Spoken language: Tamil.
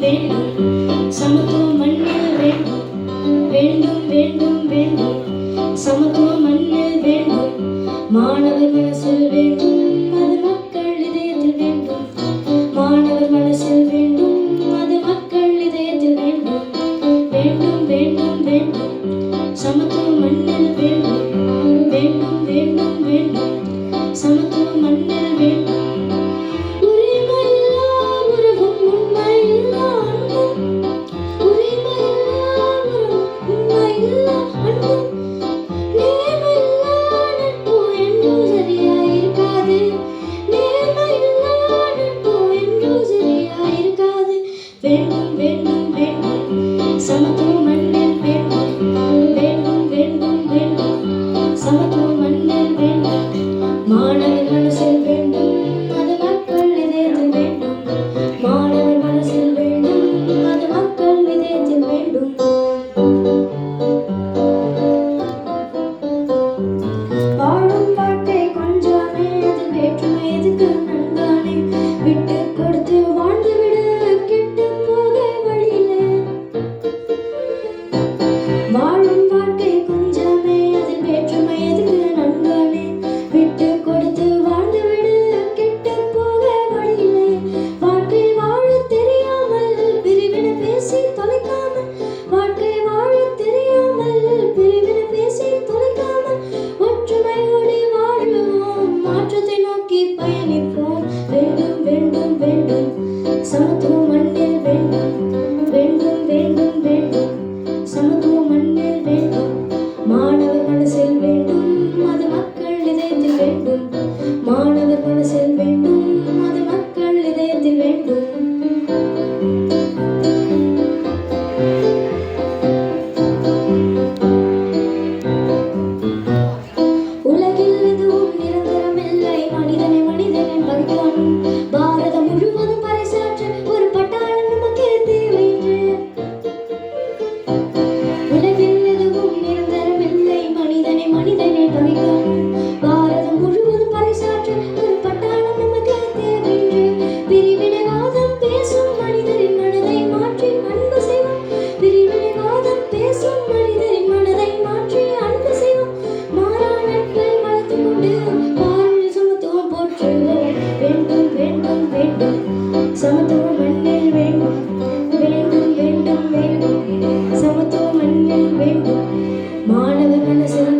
been. Some வேண்டும் வேண்டும் வேண்டும் சமத்துவம் மண்ணில் வேண்டும் வேண்டும் வேண்டும் வேண்டும் சமத்துவம் மண்ணில் வேண்டும் மாணவர் மனசில் வேண்டும் அது மக்கள் விட்டு る。その Hallelujah.